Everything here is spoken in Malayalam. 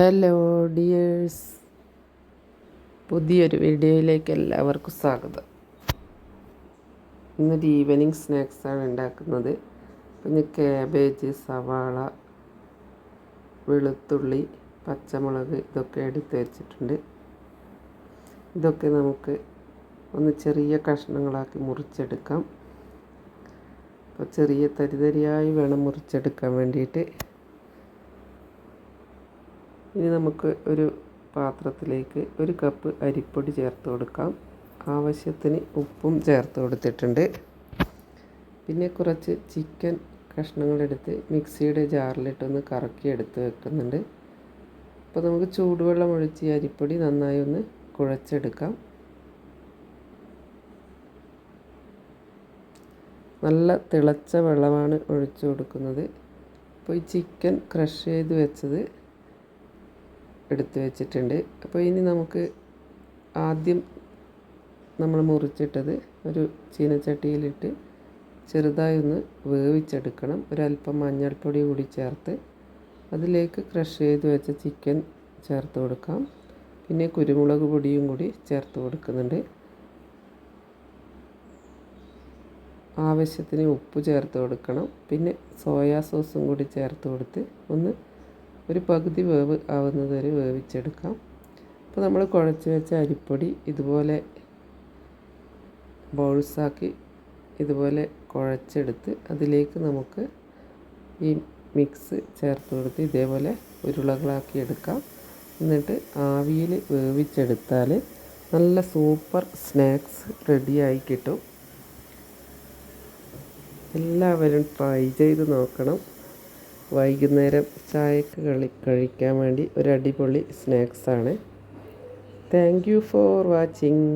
Hello dears. പുതിയൊരു വീഡിയോയിലേക്ക് എല്ലാവർക്കും സ്വാഗതം. ഇന്നൊരു ഈവനിങ് സ്നാക്സാണ് ഉണ്ടാക്കുന്നത്. പിന്നെ കാബേജ് സവാള വെളുത്തുള്ളി പച്ചമുളക് ഇതൊക്കെ എടുത്ത് വെച്ചിട്ടുണ്ട്. ഇതൊക്കെ നമുക്ക് ഒന്ന് ചെറിയ കഷ്ണങ്ങളാക്കി മുറിച്ചെടുക്കാം. അപ്പോൾ ചെറിയ തരിതരിയായി വേണം മുറിച്ചെടുക്കാൻ വേണ്ടിയിട്ട്. ഇനി നമുക്ക് ഒരു പാത്രത്തിലേക്ക് ഒരു കപ്പ് അരിപ്പൊടി ചേർത്ത് കൊടുക്കാം. ആവശ്യത്തിന് ഉപ്പും ചേർത്ത് കൊടുത്തിട്ടുണ്ട്. പിന്നെ കുറച്ച് ചിക്കൻ കഷ്ണങ്ങളെടുത്ത് മിക്സിയുടെ ജാറിലിട്ടൊന്ന് കറക്കി എടുത്ത് വെക്കുന്നുണ്ട്. അപ്പോൾ നമുക്ക് ചൂടുവെള്ളം ഒഴിച്ച് അരിപ്പൊടി നന്നായി ഒന്ന് കുഴച്ചെടുക്കാം. നല്ല തിളച്ച വെള്ളമാണ് ഒഴിച്ചു കൊടുക്കുന്നത്. അപ്പോൾ ഈ ചിക്കൻ ക്രഷ് ചെയ്ത് വെച്ചത് എടുത്ത് വെച്ചിട്ടുണ്ട്. അപ്പോൾ ഇനി നമുക്ക് ആദ്യം നമ്മൾ മുറിച്ചിട്ടത് ഒരു ചീനച്ചട്ടിയിലിട്ട് ചെറുതായി ഒന്ന് വേവിച്ചെടുക്കണം. ഒരല്പം മഞ്ഞൾപ്പൊടി കൂടി ചേർത്ത് അതിലേക്ക് ക്രഷ് ചെയ്ത് വെച്ച ചിക്കൻ ചേർത്ത് കൊടുക്കാം. പിന്നെ കുരുമുളക് പൊടിയും കൂടി ചേർത്ത് കൊടുക്കുന്നുണ്ട്. ആവശ്യത്തിന് ഉപ്പ് ചേർത്ത് കൊടുക്കണം. പിന്നെ സോയാ സോസും കൂടി ചേർത്ത് കൊടുത്ത് ഒന്ന് ഒരു പകുതി വേവ് ആവുന്നത് വരെ വേവിച്ചെടുക്കാം. അപ്പോൾ നമ്മൾ കുഴച്ച് വെച്ച അരിപ്പൊടി ഇതുപോലെ ബൗൾസാക്കി ഇതുപോലെ കുഴച്ചെടുത്ത് അതിലേക്ക് നമുക്ക് ഈ മിക്സ് ചേർത്ത് കൊടുത്ത് ഇതേപോലെ ഉരുളകളാക്കി എടുക്കാം. എന്നിട്ട് ആവിയിൽ വേവിച്ചെടുത്താൽ നല്ല സൂപ്പർ സ്നാക്സ് റെഡിയായി കിട്ടും. എല്ലാവരും ട്രൈ ചെയ്ത് നോക്കണം. വൈകുന്നേരം ചായക്ക് കളി കഴിക്കാൻ വേണ്ടി ഒരു അടിപൊളി സ്നാക്സാണ്. Thank you for watching